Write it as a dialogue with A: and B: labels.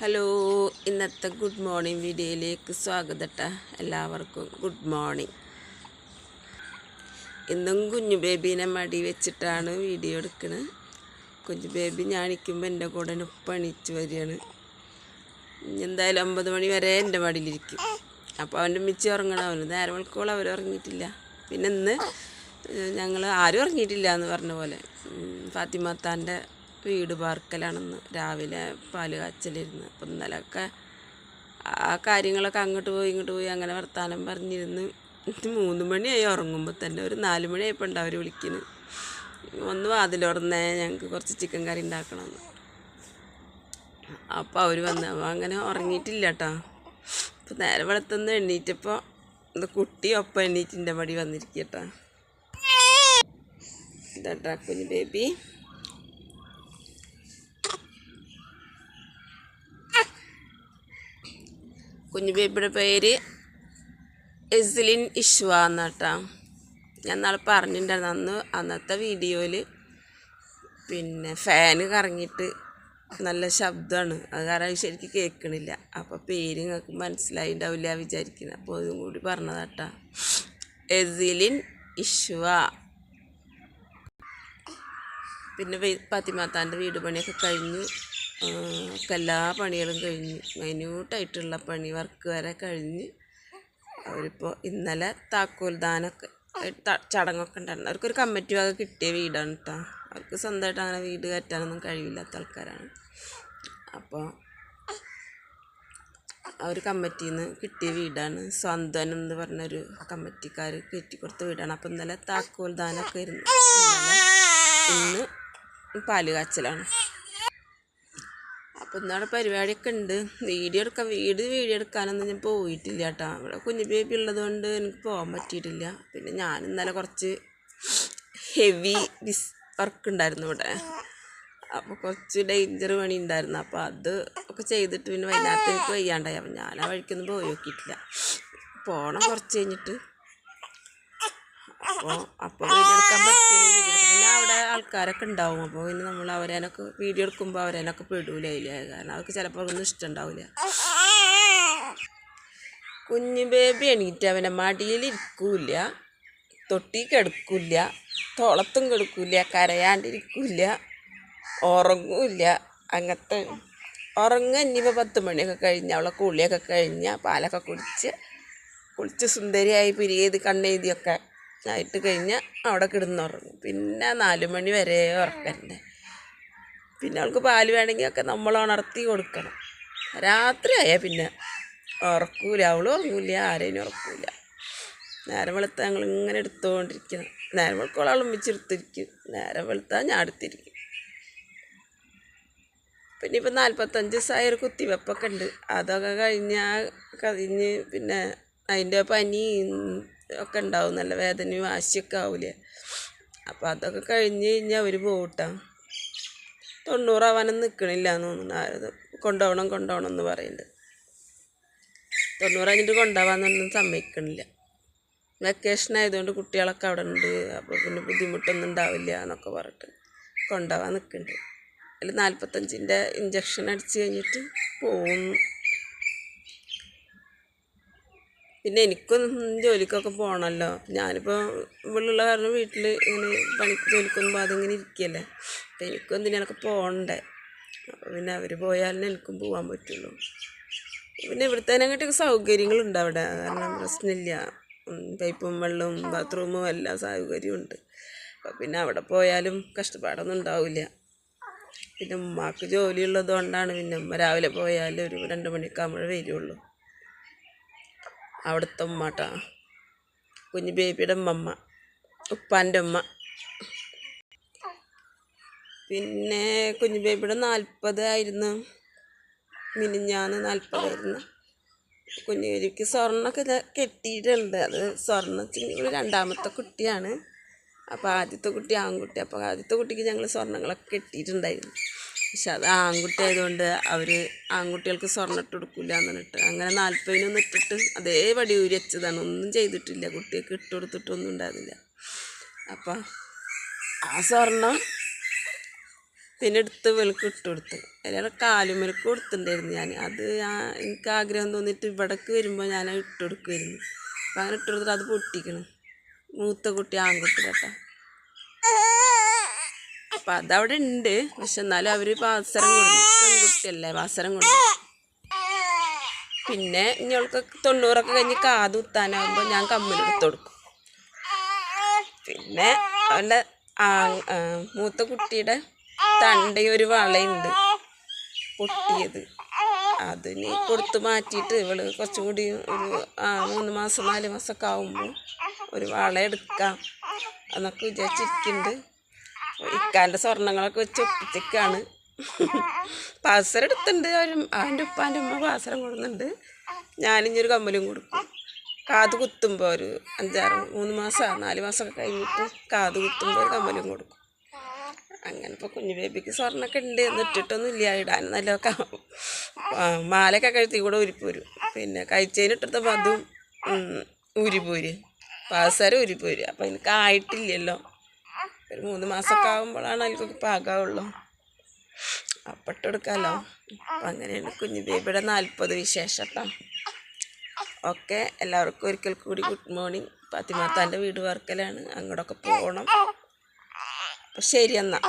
A: Hello ഇന്നത്തെ good morning വീഡിയോയിലേക്ക് സ്വാഗതം എല്ലാവർക്കും. Good morning. ഇന്നും കുഞ്ഞു ബേബീനെ മടി വെച്ചിട്ടാണ് വീഡിയോ എടുക്കുന്നത് കുഞ്ഞു ബേബി ഞാണിക്കുമ്പോൾ എന്റെ കൂടെ ഉപ്പ വരികയാണ്. എന്തായാലും ഒമ്പത് മണി വരെ എന്റെ മടിയിലിരിക്കും. അപ്പോൾ അവന്റെ മിച്ചി ഉറങ്ങണം. അവന് നേരം വിളിക്കോളം അവർ ഉറങ്ങിയിട്ടില്ല. പിന്നെ ഇന്ന് ഞങ്ങൾ ആരും ഉറങ്ങിയിട്ടില്ല എന്ന് പറഞ്ഞ പോലെ. ഫാത്തിമാത്താന്റെ വീട് പാർക്കലാണെന്ന് രാവിലെ പാൽ കാച്ചലിരുന്ന്. അപ്പം ഇന്നലെയൊക്കെ ആ കാര്യങ്ങളൊക്കെ അങ്ങോട്ട് പോയി ഇങ്ങോട്ട് പോയി അങ്ങനെ വർത്തമാനം പറഞ്ഞിരുന്ന്. ഇത് മൂന്ന് മണിയായി ഉറങ്ങുമ്പോൾ തന്നെ ഒരു നാല് മണിയായപ്പോൾ ഉണ്ട് അവർ വിളിക്കുന്നു ഒന്ന് വാതിലുറന്നേ ഞങ്ങൾക്ക് കുറച്ച് ചിക്കൻ കറി ഉണ്ടാക്കണമെന്ന് അപ്പോൾ അവർ വന്ന്. അങ്ങനെ ഉറങ്ങിയിട്ടില്ല കേട്ടോ അപ്പോൾ നേരെ വെളുത്തുനിന്ന് എണ്ണീറ്റപ്പോൾ ഇത് കുട്ടി ഒപ്പം എണ്ണീറ്റിന്റെ മടി വന്നിരിക്കട്ടോ. ഇതാട്ടാ കുഞ്ഞു ബേബി. കുഞ്ഞു ബേബിയുടെ പേര് എസ്ലിൻ ഇഷ്വ എന്നാട്ടാ. ഞാൻ നാളെ പറഞ്ഞിട്ടുണ്ടായിരുന്നു. അന്ന് അന്നത്തെ വീഡിയോയിൽ പിന്നെ ഫാന് കറങ്ങിയിട്ട് നല്ല ശബ്ദമാണ്. അത് കാരണം ശരിക്കും കേൾക്കണില്ല. അപ്പോൾ പേര് നിങ്ങൾക്ക് മനസ്സിലായിണ്ടാവില്ല വിചാരിക്കുന്നത് അപ്പോൾ അതും കൂടി പറഞ്ഞതാട്ടാ. എസിലിൻ ഇഷ്വ. പിന്നെ പത്തിമാത്താന്റെ വീട് പണിയൊക്കെ കഴിഞ്ഞു ഒക്കെ എല്ലാ പണികളും കഴിഞ്ഞ് മൈന്യൂട്ടായിട്ടുള്ള പണി വർക്ക് വരെ കഴിഞ്ഞ് അവരിപ്പോൾ ഇന്നലെ താക്കോൽദാനൊക്കെ ചടങ്ങൊക്കെ ഉണ്ടായിരുന്നു. അവർക്കൊരു കമ്മിറ്റി വക കിട്ടിയ വീടാണ് കേട്ടോ അവർക്ക് സ്വന്തമായിട്ട് അങ്ങനെ വീട് കയറ്റാനൊന്നും കഴിവില്ലാത്ത ആൾക്കാരാണ്. അപ്പോൾ അവർ കമ്മിറ്റിയിൽ നിന്ന് കിട്ടിയ വീടാണ്. സ്വന്തനം എന്ന് പറഞ്ഞൊരു കമ്മിറ്റിക്കാർ കയറ്റി കൊടുത്ത വീടാണ്. അപ്പം ഇന്നലെ താക്കോൽദാനൊക്കെ ഇരുന്നു ഇന്ന് പാൽ കാച്ചലാണ്. അപ്പോൾ ഇന്നവിടെ പരിപാടിയൊക്കെ ഉണ്ട്. വീഡിയോ എടുക്കാൻ വീട് വീഡിയോ എടുക്കാനൊന്നും ഞാൻ പോയിട്ടില്ല കേട്ടോ. ഇവിടെ കുഞ്ഞു ബേബി ഉള്ളതുകൊണ്ട് എനിക്ക് പോകാൻ പറ്റിയിട്ടില്ല. പിന്നെ ഞാൻ ഇന്നലെ കുറച്ച് ഹെവി ബിസ് വർക്ക് ഉണ്ടായിരുന്നു ഇവിടെ. അപ്പോൾ കുറച്ച് ഡേഞ്ചർ പണി ഉണ്ടായിരുന്നു. അപ്പോൾ അത് ഒക്കെ ചെയ്തിട്ട് പിന്നെ വൈകാത്ത എനിക്ക് വയ്യാണ്ടായി. അപ്പം ഞാൻ ആ വഴിക്കൊന്നും പോയി നോക്കിയിട്ടില്ല. പോകണം കുറച്ച് കഴിഞ്ഞിട്ട്. അപ്പോൾ അപ്പോൾ വീഡിയോ എടുക്കാൻ പിന്നെ അവിടെ ആൾക്കാരൊക്കെ ഉണ്ടാവും. അപ്പോൾ പിന്നെ നമ്മൾ അവരേനൊക്കെ വീഡിയോ എടുക്കുമ്പോൾ അവരേനൊക്കെ പെടൂല കാരണം അവർക്ക് ചിലപ്പോൾ ഒന്നും ഇഷ്ടമുണ്ടാവില്ല കുഞ്ഞു ബേബി എണീറ്റ് അവന്റെ മടിയിൽ ഇരിക്കൂല തൊട്ടി കിടക്കില്ല. തോളത്തും കിടക്കില്ല. കരയാണ്ടിരിക്കില്ല. ഉറങ്ങൂല അങ്ങനത്തെ ഉറങ്ങുക ഇനിയിപ്പോൾ പത്ത് മണിയൊക്കെ കഴിഞ്ഞ് അവളെ കുളിയൊക്കെ കഴിഞ്ഞ് പാലൊക്കെ കുടിച്ച് കുളിച്ച് സുന്ദരിയായി പിരിയത് കണ്ണെഴുതിയൊക്കെ ആയിട്ട് കഴിഞ്ഞാൽ അവിടെ കിടന്നുറങ്ങും. പിന്നെ നാല് മണി വരെ ഉറക്കണ്ടേ പിന്നെ അവൾക്ക് പാൽ വേണമെങ്കിൽ ഒക്കെ നമ്മൾ ഉണർത്തി കൊടുക്കണം. രാത്രി ആയാൽ പിന്നെ ഉറക്കൂല. അവളും ഉറങ്ങൂല ആരെയും ഉറക്കൂല. നേരം വെളുത്ത ഞങ്ങൾ ഇങ്ങനെ എടുത്തുകൊണ്ടിരിക്കണം നേരം വെളുക്കോളം അവൾ ഒമ്മിച്ചെടുത്തിരിക്കും നേരം വെളുത്താൽ ഞാൻ എടുത്തിരിക്കും. പിന്നെ ഇപ്പം നാൽപ്പത്തഞ്ച് ദിവസമായ ഒരു കുത്തിവെപ്പൊക്കെ ഉണ്ട്. അതൊക്കെ കഴിഞ്ഞാൽ കഴിഞ്ഞ് പിന്നെ അതിന്റെ പനി ഒക്കെ ഉണ്ടാവും. നല്ല വേദനയും വാശിയൊക്കെ ആവില്ലേ അപ്പോൾ അതൊക്കെ കഴിഞ്ഞ് കഴിഞ്ഞാൽ അവർ പോകട്ടാ തൊണ്ണൂറാവാനും നിൽക്കണില്ല എന്ന് തോന്നുന്നു. ആരത് കൊണ്ടുപോകണം കൊണ്ടുപോകണം എന്ന് പറയുന്നുണ്ട് തൊണ്ണൂറ് കഴിഞ്ഞിട്ട് കൊണ്ടുപോകാമെന്നൊന്നും സമ്മതിക്കണില്ല. വെക്കേഷൻ ആയതുകൊണ്ട് കുട്ടികളൊക്കെ അവിടെ ഉണ്ട്. അപ്പോൾ പിന്നെ ബുദ്ധിമുട്ടൊന്നും ഉണ്ടാവില്ല എന്നൊക്കെ പറഞ്ഞിട്ട് കൊണ്ടുപോകാൻ നിൽക്കുന്നുണ്ട് അതിൽ നാൽപ്പത്തഞ്ചിന്റെ ഇഞ്ചക്ഷൻ അടിച്ച് കഴിഞ്ഞിട്ട് പോകും പിന്നെ എനിക്കും ജോലിക്കൊക്കെ പോകണമല്ലോ ഞാനിപ്പോൾ ഇവിടെയുള്ള കാരണം വീട്ടിൽ ഇങ്ങനെ പണി ജോലിക്കൊന്നും പോകാതെ ഇങ്ങനെ ഇരിക്കുകയല്ലേ അപ്പം എനിക്കും എന്തിനൊക്കെ പോകണ്ടേ? അപ്പോൾ പിന്നെ അവർ പോയാലേ എനിക്കും പോകാൻ പറ്റുള്ളൂ. പിന്നെ ഇവിടുത്തെ അതിനെങ്ങോട്ടൊക്കെ സൗകര്യങ്ങളുണ്ട് അവിടെ. കാരണം പ്രശ്നമില്ല. പൈപ്പും വെള്ളവും ബാത്റൂമും എല്ലാ സൗകര്യവും ഉണ്ട് അപ്പം പിന്നെ അവിടെ പോയാലും കഷ്ടപ്പാടൊന്നും ഉണ്ടാവില്ല. പിന്നെ ഉമ്മാക്ക് ജോലിയുള്ളത് കൊണ്ടാണ് പിന്നെ ഉമ്മ രാവിലെ പോയാൽ ഒരു രണ്ട് മണിക്കാകുമ്പോഴേ വരുള്ളൂ. അവിടുത്തെ ഉമ്മാട്ടാ. കുഞ്ഞു ബേബിയുടെ ഉമ്മമ്മ. ഉപ്പാന്റെ ഉമ്മ. പിന്നെ കുഞ്ഞു ബേബിയുടെ നാൽപ്പതായിരുന്നു മിനിഞ്ഞാന്ന് നാൽപ്പതായിരുന്നു. കുഞ്ഞു ബേബിക്ക് സ്വർണമൊക്കെ കെട്ടിയിട്ടുണ്ട്. അത് സ്വർണ വെച്ചെങ്കിൽ രണ്ടാമത്തെ കുട്ടിയാണ്. അപ്പോൾ ആദ്യത്തെ കുട്ടി ആൺകുട്ടി. അപ്പോൾ ആദ്യത്തെ കുട്ടിക്ക് ഞങ്ങൾ സ്വർണങ്ങളൊക്കെ കെട്ടിയിട്ടുണ്ടായിരുന്നു. പക്ഷെ അത് ആൺകുട്ടി ആയതുകൊണ്ട് അവർ ആൺകുട്ടികൾക്ക് സ്വർണം ഇട്ട് കൊടുക്കില്ല എന്ന് പറഞ്ഞിട്ട് അങ്ങനെ നാൽപ്പതിനൊന്നും ഇട്ടിട്ട് അതേപടി ഊരി വെച്ചതാണ്. ഒന്നും ചെയ്തിട്ടില്ല. കുട്ടികൾക്ക് ഇട്ട് കൊടുത്തിട്ടൊന്നും ഉണ്ടായിരുന്നില്ല. അപ്പം ആ സ്വർണം പിന്നെ എടുത്ത് വിലക്ക് ഇട്ട് കൊടുത്ത് കാലും കാലുമലക്ക് കൊടുത്തിട്ടുണ്ടായിരുന്നു ഞാൻ. അത് എനിക്ക് ആഗ്രഹം തോന്നിയിട്ട് ഇവിടേക്ക് വരുമ്പോൾ ഞാൻ ഇട്ട് കൊടുക്കുമായിരുന്നു അപ്പം അങ്ങനെ ഇട്ട് കൊടുത്തിട്ട് അത് പൊട്ടിക്കണം. മൂത്ത കുട്ടി ആൺകുട്ടി കേട്ടോ. അപ്പം അതവിടെ ഉണ്ട് പക്ഷെ എന്നാലും അവർ പാസരം കൊടുക്കും. കുട്ടിയല്ലേ പാസരം കൊടുക്കും. പിന്നെ ഇനിയൊക്കെ തൊണ്ണൂറൊക്കെ കഴിഞ്ഞ് കാത് കുത്താനാകുമ്പോൾ ഞാൻ കമ്മലെടുത്ത് കൊടുക്കും. പിന്നെ അവന്റെ ആ, മൂത്ത കുട്ടിയുടെ തണ്ട ഒരു വളയുണ്ട്. പൊട്ടിയത്. അതിന് കൊടുത്ത് മാറ്റിയിട്ട് ഇവൾ കുറച്ചും കൂടി ഒരു ആ മൂന്ന് മാസം നാല് മാസമൊക്കെ ആകുമ്പോൾ ഒരു വള എടുക്കാം. എന്നൊക്കെ വിചാരിച്ചിരിക്കുന്നുണ്ട് ഇക്കാന്റെ സ്വർണങ്ങളൊക്കെ വെച്ച് ഒപ്പിച്ചേക്കാണ് പാസരം എടുത്തുണ്ട് അവരും അവന്റെ ഉപ്പാന്റെ ഉമ്മ പാസരം കൊടുക്കുന്നുണ്ട്. ഞാനിഞ്ഞൊരു കമ്മലും കൊടുക്കും. കാത് കുത്തുമ്പോൾ ഒരു അഞ്ചാറ് മൂന്ന് മാസം നാല് മാസമൊക്കെ കഴിഞ്ഞിട്ട് കാത് കുത്തുമ്പോൾ ഒരു കമ്മലും കൊടുക്കും. അങ്ങനെ ഇപ്പോൾ കുഞ്ഞു ബേബിക്ക് സ്വർണമൊക്കെ ഉണ്ട്. എന്നിട്ടിട്ടൊന്നും ഇല്ല. ഇടാൻ നല്ല മാലയൊക്കെ കഴുത്തി കൂടെ ഉരിപ്പോരും. പിന്നെ കഴിച്ചതിനിട്ടപ്പോൾ അതും ഉം, ഊരിപ്പോര് പാസരം ഊരിപ്പോര് അപ്പം എനിക്ക് ആയിട്ടില്ലല്ലോ. ഒരു മൂന്ന് മാസമൊക്കെ ആകുമ്പോഴാണ് അതിൽക്കൊക്കെ പാകാവുള്ളൂ. അപ്പം ഇട്ടെടുക്കാമല്ലോ അപ്പം അങ്ങനെയാണ് കുഞ്ഞു ബേബിയുടെ നാൽപ്പത് വിശേഷം ഓക്കെ എല്ലാവർക്കും ഒരിക്കൽ കൂടി ഗുഡ് മോർണിംഗ്. ഫാത്തിമാത്താന്റെ വീട് വർക്കലാണ്. അങ്ങോട്ടൊക്കെ പോകണം. അപ്പം ശരി എന്നാൽ